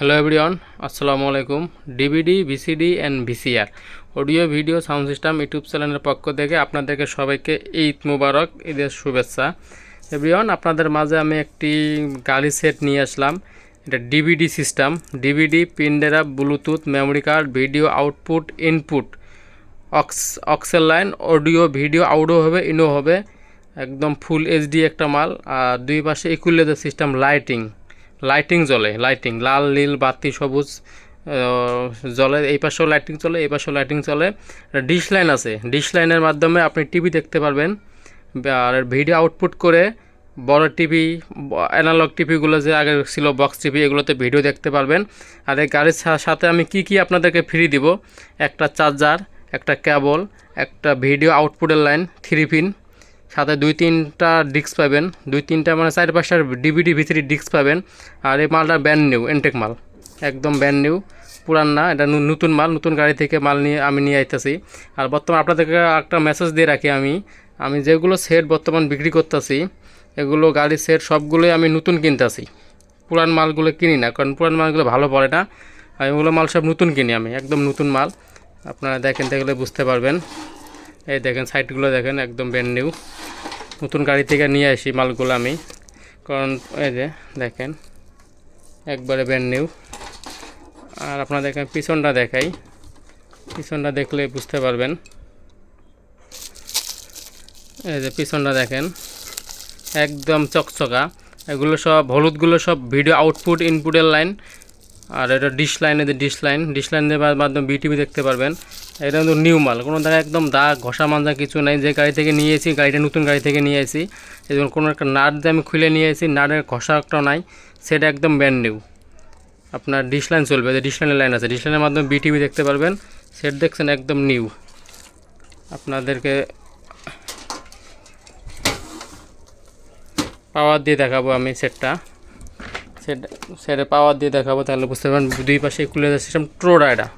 Hello everyone আসসালামু আলাইকুম DVD VCD and VCR audio video sound system YouTube চ্যানেলের পক্ষ থেকে আপনাদেরকে সবাইকে ঈদ মুবারক, ঈদের শুভেচ্ছা। এভরিওয়ান আপনাদের মাঝে আমি একটি গাড়ি সেট নিয়ে আসলাম। এটা DVD system DVD পিনডেরা Bluetooth memory card video output input aux অক্সেল line audio video আউটও হবে ইনও হবে। একদম ফুল এইচডি একটা মাল। আর দুই পাশে ইকুইলেজার সিস্টেম লাইটিং লাইটিং জ্বলে লাইটিং লাল, নীল, বাতি, সবুজ জ্বলে, এই পাশেও লাইটিং চলে, এই পাশেও লাইটিং চলে। ডিশ লাইন আছে ডিশ লাইনের মাধ্যমে আপনি টিভি দেখতে পারবেন। আর ভিডিও আউটপুট করে বড় টিভি অ্যানালগ টিভিগুলো যে আগে ছিল বক্স টিভি এগুলোতে ভিডিও দেখতে পারবেন। আর এই গাড়ির সাথে আমি কি কি আপনাদেরকে ফ্রি দিব? একটা চার্জার একটা কেবল একটা ভিডিও আউটপুটের লাইন থ্রি পিন সাথে দুই তিনটা ডিস্ক পাবেন। দুই তিনটা মানে চার পাঁচটার ডিভিডি ভিতরি ডিস্ক পাবেন। আর এই মালটা ব্যান্ড নিউ এনটেক মাল। একদম ব্যান্ড নিউ পুরান না, এটা নতুন মাল, নতুন গাড়ি থেকে মাল নিয়ে আমি নিয়ে আইতেছি। আর বর্তমান আপনাদেরকে একটা মেসেজ দিয়ে রাখি আমি। আমি যেগুলো সেট বর্তমান বিক্রি করতেছি, এগুলো গাড়ির সেট সবগুলোই আমি নতুন কিনতেছি। পুরান মালগুলো কিনি না, কারণ পুরান মালগুলো ভালো পড়ে না। আমি ওগুলো মাল সব নতুন কিনি আমি, একদম নতুন মাল। আপনারা দেখেন, দেখলে বুঝতে পারবেন। এই দেখেন, সাইটগুলো দেখেন, একদম ব্যান্ড নিউ নতুন গাড়ি থেকে নিয়ে আসি মালগুলো আমি। কারণ, এই যে দেখেন, একবারে ব্যান্ড নিউ আর আপনারা দেখেন পিছনটা দেখাই। পিছনটা দেখলে বুঝতে পারবেন। এই যে পিছনটা দেখেন, একদম চকচকা। এগুলো সব, হলুদগুলো সব ভিডিও আউটপুট ইনপুটের লাইন আর এটা dish line dish line dish লাইনের মাধ্যমে বিটিভি দেখতে পারবেন। এটা কিন্তু নিউ মাল। কোনো জায়গায় একদম দাগ ঘষা মাজা কিছু নাই। যে গাড়ি থেকে নিয়ে এসেছি গাড়িটা নতুন গাড়ি থেকে নিয়ে এই জন্য কোনো একটা নাট যে আমি খুলে নিয়ে এসেছি নাটের ঘষা একটাও নাই। সেটা একদম ব্যান্ড নিউ আপনার ডিশ লাইন চলবে। যে ডিশ লাইনের লাইন আছে। ডিশ লাইনের মাধ্যমে বিটিভি দেখতে পারবেন। সেট দেখছেন একদম নিউ আপনাদেরকে পাওয়ার দিয়ে দেখাবো আমি সেটটা সেট সেটে পাওয়ার দিয়ে দেখাবো, তাহলে বুঝতে পারবেন দুই পাশে কুলার সিস্টেম ট্রোডা এটা।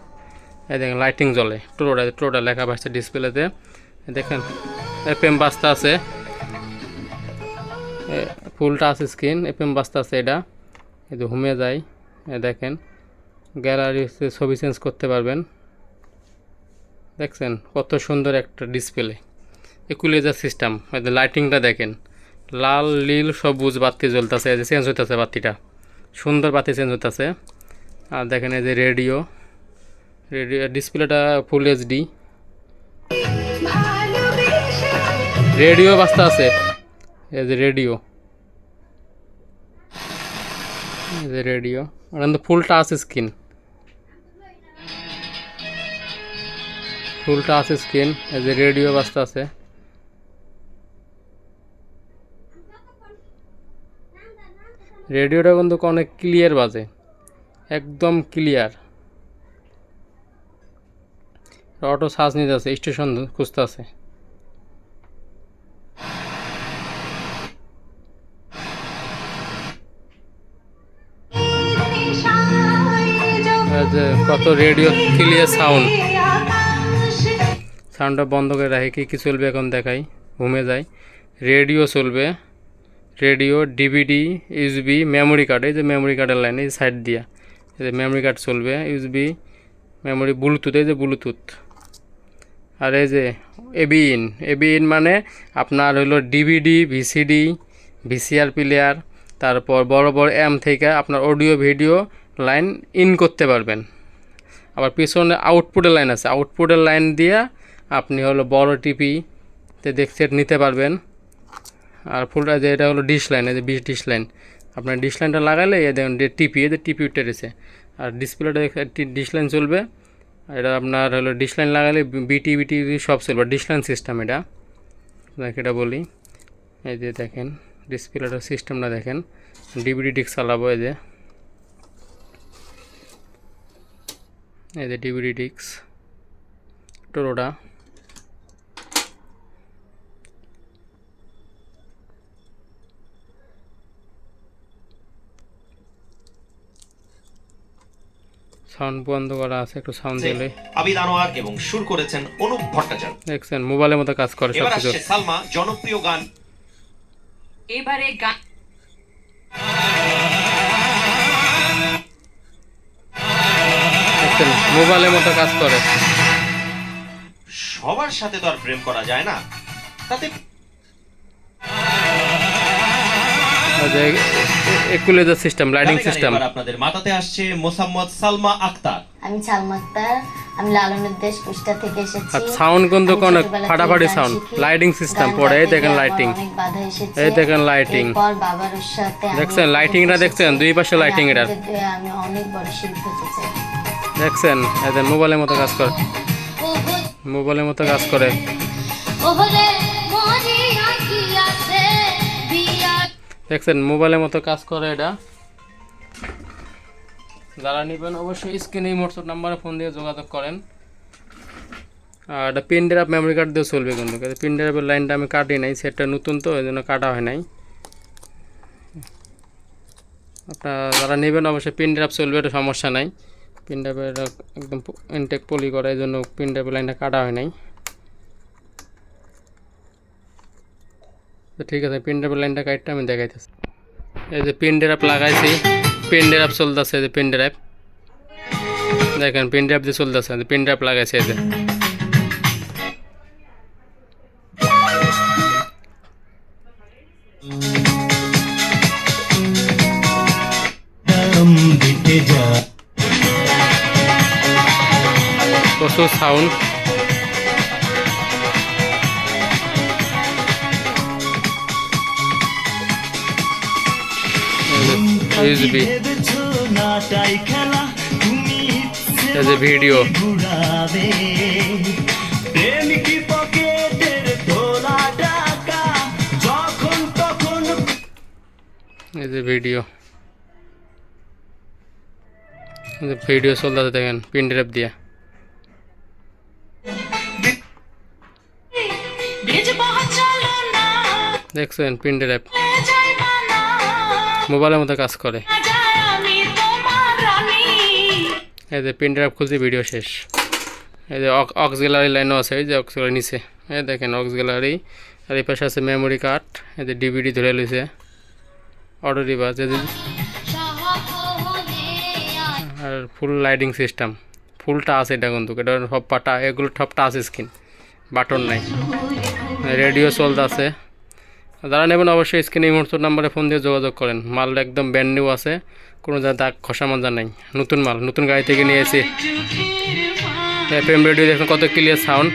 এই দেখেন লাইটিং জ্বলে। ট্রোডা ট্রোডা লেখা পাচ্ছে ডিসপ্লেতে দেখেন এফএম বাস্তা আছে। ফুল টাচ স্ক্রিন এফএম বাস্তা আছে এটা। এই যে যায় দেখেন গ্যালারি ছবি চেঞ্জ করতে পারবেন। দেখছেন, কত সুন্দর একটা ডিসপ্লে ইকুইলাইজার সিস্টেম লাইটিংটা দেখেন। লাল, নীল, সবুজ বাতি জ্বলতেছে চেঞ্জ হইতেছে বাতিটা। সুন্দর বাতি চেঞ্জ হইতেছে। আর দেখেন এই যে রেডিও। রেডিও ডিসপ্লেটা ফুল এইচডি রেডিও বাস্তা আছে। এই যে রেডিও। এই যে রেডিও। আর full touch screen full touch screen এই যে রেডিও বাস্তা আছে। রেডিওটা কিন্তু অনেক ক্লিয়ার বাজে। একদম ক্লিয়ার। অটো সার্চ নিতে আছে, স্টেশন খুঁজতে আছে। কত রেডিও ক্লিয়ার সাউন্ড। সাউন্ডটা বন্ধ করে রাখি, কি কী চলবে এখন দেখাই, ঘুমে যাই। রেডিও চলবে। Radio, DVD USB memory card, এই যে মেমোরি কার্ডের লাইন, এই সাইড দিয়া। এই যে মেমোরি কার্ড চলবে ইউজবি মেমোরি, ব্লুটুথ, এই যে ব্লুটুথ। আর এই যে এবিইন এবিইন মানে আপনার হলো ডিভিডি, ভিসিডি ভিসিআর প্লেয়ার তারপর বড় বড় এম থেকে আপনার অডিও, ভিডিও লাইন ইন করতে পারবেন। আবার পিছনে আউটপুটের লাইন আছে, আউটপুটের লাইন দিয়ে আপনি হলো বড় টিপিতে দেখতে নিতে পারবেন। আর ফুলটা যে এটা হলো ডিশ লাইন এই যে বিশ ডিশ লাইন আপনার ডিশ লাইনটা লাগালে এই দেখুন টিপি এই যে টিপি উঠে রয়েছে। আর ডিসপ্লেটা ডিশ লাইন চলবে। এটা আপনার হলো ডিশ লাইন লাগালে বিটি বিটি সব চলবে ডিশ লাইন সিস্টেম এটা। আপনাকে এটা বলি। এই যে দেখেন ডিসপ্লেটার সিস্টেমটা দেখেন। ডিভিডি ডিস্ক চালাবো, এই যে। এই যে ডিবিডি ডিস্ক টোটোটা সাউন্ড বন্ধ করা আছে একটু সাউন্ড দিলে। আবিদ আনোয়ার এবং সুর করেছেন অনুপ ভট্টাচার্য। দেখছেন মোবাইলের মতো কাজ করে সব কিছু সালমা জনপ্রিয় গান। এবারে গান দেখছেন মোবাইলের মতো কাজ করে। সবার সাথে তো আর প্রেম করা যায় না। তাতে একুলেজার সিস্টেম লাইটিং সিস্টেম। আপনাদের মাথাতে আসছে মোসাম্মদ সালমা আক্তার। আমি সালমা আক্তার আমি লালনের দেশ কুষ্টা থেকে এসেছি। আর sound কিন্তু অনেক ফাটাফাটি lighting system গান পড়ে, এই দেখেন এসেছে। এই দেখেন। এরপর বাবার সাথে দেখছেন, lighting টা দেখছেন? দুই পাশে দিয়ে আমি অনেক বড় শিল্পী হতে দেখছেন? এদের মোবাইলের মতো কাজ করে। মোবাইলের মতো কাজ করে। দেখছেন, মোবাইলের মতো কাজ করে এটা। যারা নেবেন অবশ্যই স্ক্রিনে এই হোয়াটসঅ্যাপ নাম্বারে ফোন দিয়ে যোগাযোগ করেন। আর এটা পিন ড্রাইভ মেমোরি কার্ড দিয়ে চলবে কিন্তু পিন ড্রাইভের লাইনটা আমি কাটি নাই, সেটটা নতুন তো, ওই জন্য কাটা হয় নাই। আপনার যারা নেবেন অবশ্যই পিন ড্রাইভ চলবে, এটা সমস্যা নাই। পিন ড্রাইভের একদম ইনটেক পলি করে, এই জন্য পিন ড্রাইভের লাইনটা কাটা হয় নাই। তো ঠিক আছে পিন ড্রাইভের লাইনটা কাটটা আমি দেখাইতেছি এই যে পিন ড্রাইভ লাগাইছি পিন ড্রাইভ চলতেছে এই যে পিন ড্রাইভ দেখেন পিন ড্রাইভ দিয়ে চলতেছে পিন ড্রাইভ লাগাইছে এই যে প্রচুর সাউন্ড তুমি এই যে ভিডিও যখন তখন ভিডিও ভিডিও চলতেছে দেখেন পিন ড্রাইভ দিয়ে। দেখছেন পিন ড্রাইভ মোবাইলের মতো কাজ করে। এই যে পিন ড্রাইভ খুলছি ভিডিও শেষ। এই যে অক্স গ্যালারি লাইনও আছে এই যে অক্স গ্যালারি নিচে। এই দেখেন অক্স গ্যালারি আর এই পাশে আছে মেমোরি কার্ড এই যে ডিভিডি ধরে লইছে। অটো রিভার্স এই আর ফুল লাইটিং সিস্টেম ফুলটা আছে এটা কিন্তু এটা সব পাটা এগুলো সব টাচ স্ক্রিন বাটন নাই। রেডিও চলতে আছে যারা নেবেন অবশ্যই স্ক্রিনে এই মুহূর্ত নাম্বারে ফোন দিয়ে যোগাযোগ করেন। মাল একদম ব্যান্ড নিউ আছে কোনো যা দাগ খসা মাজা নাই। নতুন মাল নতুন গাড়ি থেকে নিয়েছি এফ এম রেডিও দেখুন কত ক্লিয়ার সাউন্ড